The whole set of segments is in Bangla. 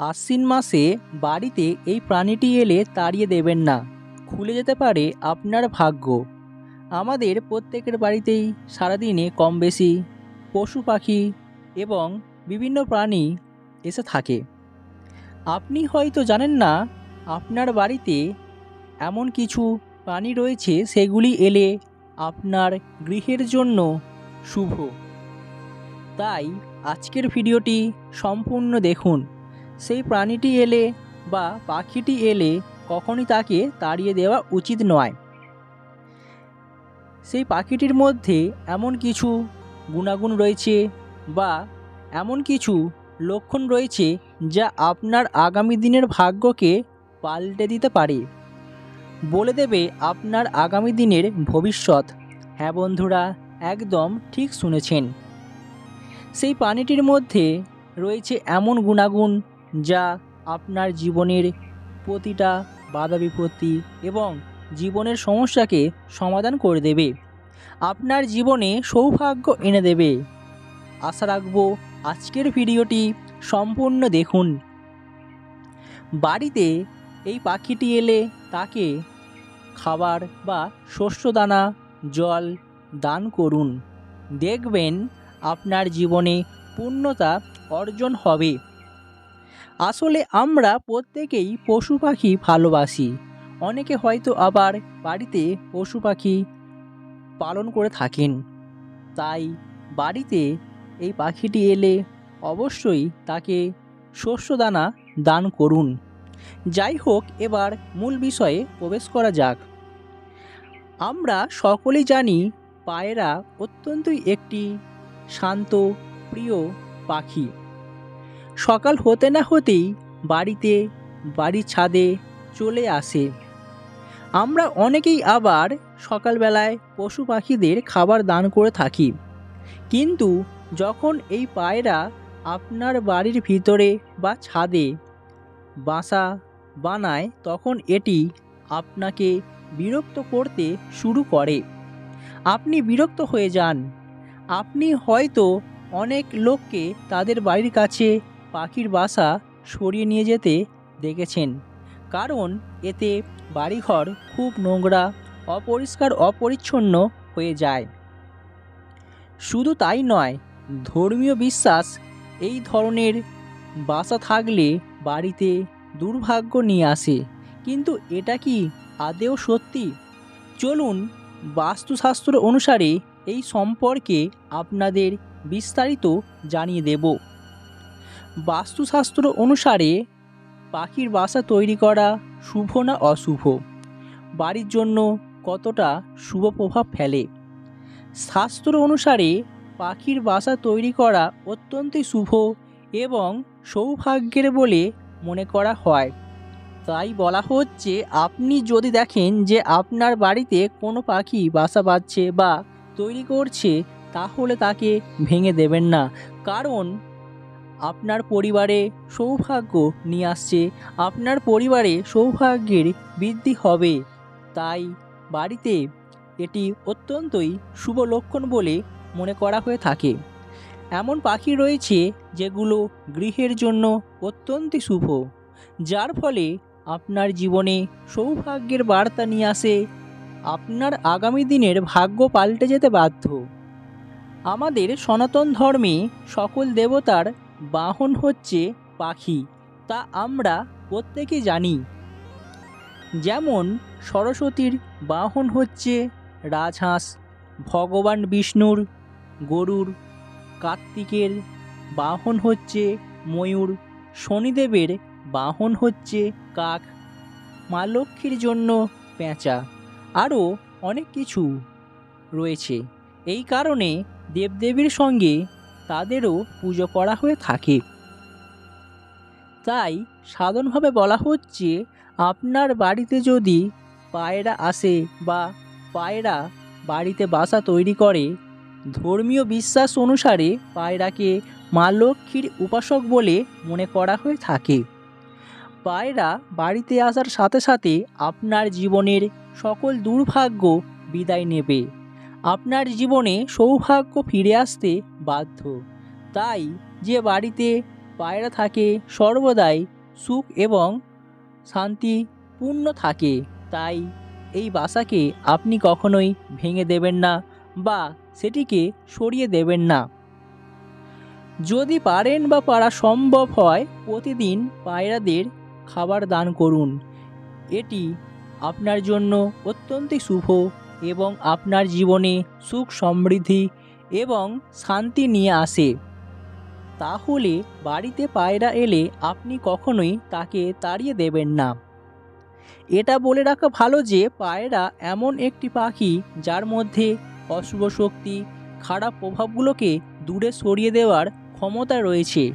আশ্বিন মাসে বাড়িতে এই প্রাণীটি এলে তাড়িয়ে দেবেন না। খুলে যেতে পারে আপনার ভাগ্য। আমাদের প্রত্যেকের বাড়িতেই সারাদিনে কম বেশি পশু পাখি এবং বিভিন্ন প্রাণী এসে থাকে। আপনি হয়তো জানেন না, আপনার বাড়িতে এমন কিছু প্রাণী রয়েছে সেগুলি এলে আপনার গৃহের জন্য শুভ। তাই আজকের ভিডিওটি সম্পূর্ণ দেখুন। সেই প্রাণীটি এলে বা পাখিটি এলে কখনই তাকে তাড়িয়ে দেওয়া উচিত নয়। সেই পাখিটির মধ্যে এমন কিছু গুণাগুণ রয়েছে বা এমন কিছু লক্ষণ রয়েছে যা আপনার আগামী দিনের ভাগ্যকে পাল্টে দিতে পারে। বলে দেবে আপনার আগামী দিনের ভবিষ্যৎ। হ্যাঁ বন্ধুরা, একদম ঠিক শুনেছেন। সেই প্রাণীটির মধ্যে রয়েছে এমন গুণাগুণ যা আপনার জীবনের প্রতিটা বাধা বিপত্তি এবং জীবনের সমস্যাকে সমাধান করে দেবে। আপনার জীবনে সৌভাগ্য এনে দেবে। আশা রাখব আজকের ভিডিওটি সম্পূর্ণ দেখুন। বাড়িতে এই পাখিটি এলে তাকে খাবার বা শস্য দানা, জল দান করুন। দেখবেন আপনার জীবনে পূর্ণতা অর্জন হবে। আসলে আমরা প্রত্যেকেই পশু পাখি ভালোবাসি। অনেকে হয়তো আবার বাড়িতে পশু পাখি পালন করে থাকেন। তাই বাড়িতে এই পাখিটি এলে অবশ্যই তাকে শস্য দানা দান করুন। যাই হোক, এবার মূল বিষয়ে প্রবেশ করা যাক। আমরা সকলেই জানি পায়রা অত্যন্তই একটি শান্ত, প্রিয় পাখি। সকাল হতে না হতেই বাড়িতে, বাড়ির ছাদে চলে আসে। আমরা অনেকেই আবার সকালবেলায় পশু পাখিদের খাবার দান করে থাকি। কিন্তু যখন এই পায়রা আপনার বাড়ির ভিতরে বা ছাদে বাসা বানায়, তখন এটি আপনাকে বিরক্ত করতে শুরু করে। আপনি বিরক্ত হয়ে যান। আপনি হয়তো অনেক লোককে তাদের বাড়ির কাছে পাখির বাসা সরিয়ে নিয়ে যেতে দেখেছেন। কারণ এতে বাড়িঘর খুব নোংরা, অপরিষ্কার, অপরিচ্ছন্ন হয়ে যায়। শুধু তাই নয়, ধর্মীয় বিশ্বাস এই ধরনের বাসা থাকলে বাড়িতে দুর্ভাগ্য নিয়ে আসে। কিন্তু এটা কি আদেও সত্যি? চলুন বাস্তুশাস্ত্র অনুসারে এই সম্পর্কে আপনাদের বিস্তারিত জানিয়ে দেব। বাস্তুশাস্ত্র অনুসারে পাখির বাসা তৈরি করা শুভ না অশুভ? বাড়ির জন্য কতটা শুভ প্রভাব ফেলে? শাস্ত্র অনুসারে পাখির বাসা তৈরি করা অত্যন্তই শুভ এবং সৌভাগ্যের বলে মনে করা হয়। তাই বলা হচ্ছে, আপনি যদি দেখেন যে আপনার বাড়িতে কোনো পাখি বাসা বাঁধছে বা তৈরি করছে, তাহলে তাকে ভেঙে দেবেন না। কারণ আপনার পরিবারে সৌভাগ্য নিয়ে আসছে। আপনার পরিবারে সৌভাগ্যের বৃদ্ধি হবে। তাই বাড়িতে এটি অত্যন্তই শুভ লক্ষণ বলে মনে করা হয়ে থাকে। এমন পাখি রয়েছে যেগুলো গৃহের জন্য অত্যন্তই শুভ, যার ফলে আপনার জীবনে সৌভাগ্যের বার্তা নিয়ে আসে। আপনার আগামী দিনের ভাগ্য পাল্টে যেতে বাধ্য। আমাদের সনাতন ধর্মে সকল দেবতার বাহন হচ্ছে পাখি, তা আমরা প্রত্যেকে জানি। যেমন, সরস্বতীর বাহন হচ্ছে রাজহাঁস, ভগবান বিষ্ণুর গরুর। কার্তিকের বাহন হচ্ছে ময়ূর, শনিদেবের বাহন হচ্ছে কাক, মা লক্ষ্মীর জন্য পেঁচা আরও অনেক কিছু রয়েছে। এই কারণে দেবদেবীর সঙ্গে তাদেরও পুজো করা হয়ে থাকে। তাই সাধারণভাবে বলা হচ্ছে, আপনার বাড়িতে যদি পায়রা আসে বা পায়রা বাড়িতে বাসা তৈরি করে, ধর্মীয় বিশ্বাস অনুসারে পায়রাকে মা লক্ষ্মীর উপাসক বলে মনে করা হয়ে থাকে। পায়রা বাড়িতে আসার সাথে সাথে আপনার জীবনের সকল দুর্ভাগ্য বিদায় নেবে। আপনার জীবনে সৌভাগ্য ফিরে আসতে বাধ্য। তাই যে বাড়িতে পায়রা থাকে সর্বদাই সুখ এবং শান্তিপূর্ণ থাকে। তাই এই বাসাকে আপনি কখনোই ভেঙে দেবেন না বা সেটিকে সরিয়ে দেবেন না। যদি পারেন বা পারা সম্ভব হয়, প্রতিদিন পায়রাদের খাবার দান করুন। এটি আপনার জন্য অত্যন্তই শুভ এবং আপনার জীবনে সুখ সমৃদ্ধি এবং শান্তি নিয়ে আসে। তাহলে বাড়িতে পায়রা এলে আপনি কখনোই তাকে তাড়িয়ে দেবেন না। এটা বলে রাখা ভালো যে পায়রা এমন একটি পাখি যার মধ্যে অশুভ শক্তি, খারাপ প্রভাবগুলোকে দূরে সরিয়ে দেওয়ার ক্ষমতা রয়েছে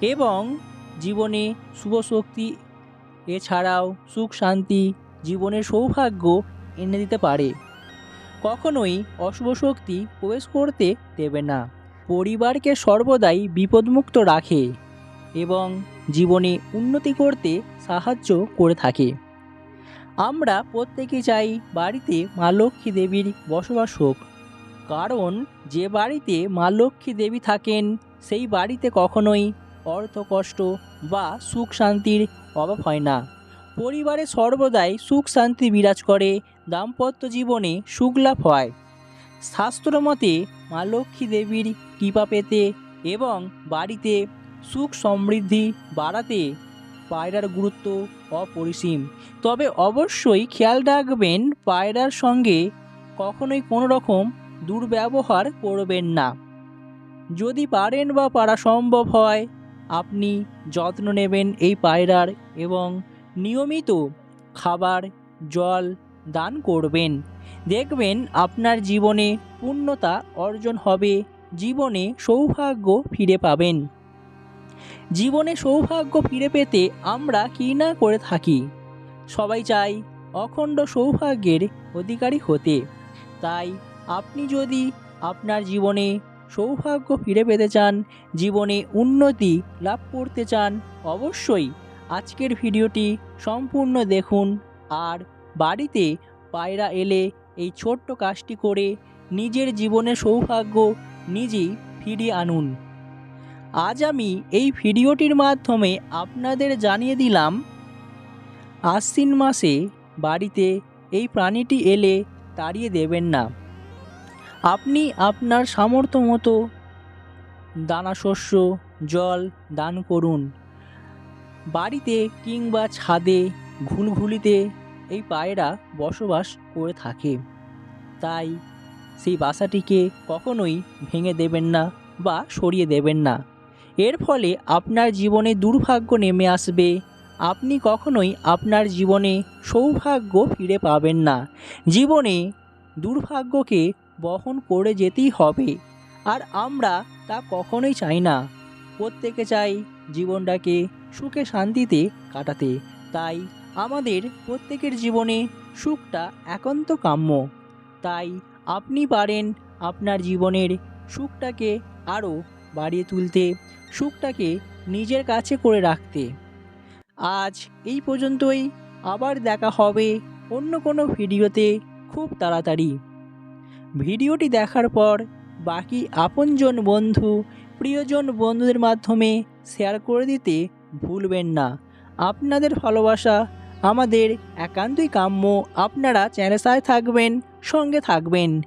এবং জীবনে শুভ শক্তি, এছাড়াও সুখ শান্তি, জীবনের সৌভাগ্য এনে দিতে পারে। কখনোই অশুভ শক্তি প্রবেশ করতে দেবে না। পরিবারকে সর্বদাই বিপদমুক্ত রাখে এবং জীবনে উন্নতি করতে সাহায্য করে থাকে। আমরা প্রত্যেকে চাই বাড়িতে মা লক্ষ্মী দেবীর বসবাস হোক। কারণ যে বাড়িতে মা লক্ষ্মী দেবী থাকেন, সেই বাড়িতে কখনোই অর্থ কষ্ট বা সুখ শান্তির অভাব হয় না। পরিবারে সর্বদাই সুখ শান্তি বিরাজ করে, দাম্পত্য জীবনে সুখ লাভ হয়। শাস্ত্র মতে মা লক্ষ্মী দেবীর কৃপা পেতে এবং বাড়িতে সুখ সমৃদ্ধি বাড়াতে পায়রার গুরুত্ব অপরিসীম। তবে অবশ্যই খেয়াল রাখবেন, পায়রার সঙ্গে কখনোই কোনো রকম দুর্ব্যবহার করবেন না। যদি পারেন বা পারা সম্ভব হয়, আপনি যত্ন নেবেন এই পায়রার এবং নিয়মিত খাবার, জল দান করবেন। দেখবেন আপনার জীবনে পূর্ণতা অর্জন হবে, জীবনে সৌভাগ্য ফিরে পাবেন। জীবনে সৌভাগ্য ফিরে পেতে আমরা কী না করে থাকি? সবাই চাই অখণ্ড সৌভাগ্যের অধিকারী হতে। তাই আপনি যদি আপনার জীবনে সৌভাগ্য ফিরে পেতে চান, জীবনে উন্নতি লাভ করতে চান, অবশ্যই আজকের ভিডিওটি সম্পূর্ণ দেখুন আর বাড়িতে পায়রা এলে এই ছোট্ট কাজটি করে নিজের জীবনের সৌভাগ্য নিজেই ফিরিয়ে আনুন। আজ আমি এই ভিডিওটির মাধ্যমে আপনাদের জানিয়ে দিলাম, আশ্বিন মাসে বাড়িতে এই প্রাণীটি এলে তাড়িয়ে দেবেন না। আপনি আপনার সামর্থ্য মতো দানা শস্য জল দান করুন। বাড়িতে কিংবা ছাদে, ঘুলঘুলিতে এই পায়রা বসবাস করে থাকে। তাই সেই বাসাটিকে কখনোই ভেঙে দেবেন না বা সরিয়ে দেবেন না। এর ফলে আপনার জীবনে দুর্ভাগ্য নেমে আসবে। আপনি কখনোই আপনার জীবনে সৌভাগ্য ফিরে পাবেন না। জীবনে দুর্ভাগ্যকে বহন করে যেতেই হবে। আর আমরা তা কখনোই চাই না। প্রত্যেকে চাই জীবনটাকে সুখে শান্তিতে কাটাতে। তাই আমাদের প্রত্যেকের জীবনে সুখটা একান্ত কাম্য। তাই আপনি পারেন আপনার জীবনের সুখটাকে আরও বাড়িয়ে তুলতে, সুখটাকে নিজের কাছে করে রাখতে। আজ এই পর্যন্তই। আবার দেখা হবে অন্য কোনো ভিডিওতে খুব তাড়াতাড়ি। ভিডিওটি দেখার পর বাকি আপনজন বন্ধু, প্রিয়জন বন্ধুদের মাধ্যমে শেয়ার করে দিতে ভুলবেন না। আপনাদের ভালোবাসা আমাদের একান্তই কাম্য। আপনারা চ্যানেল থাকবেন সঙ্গে থাকবেন।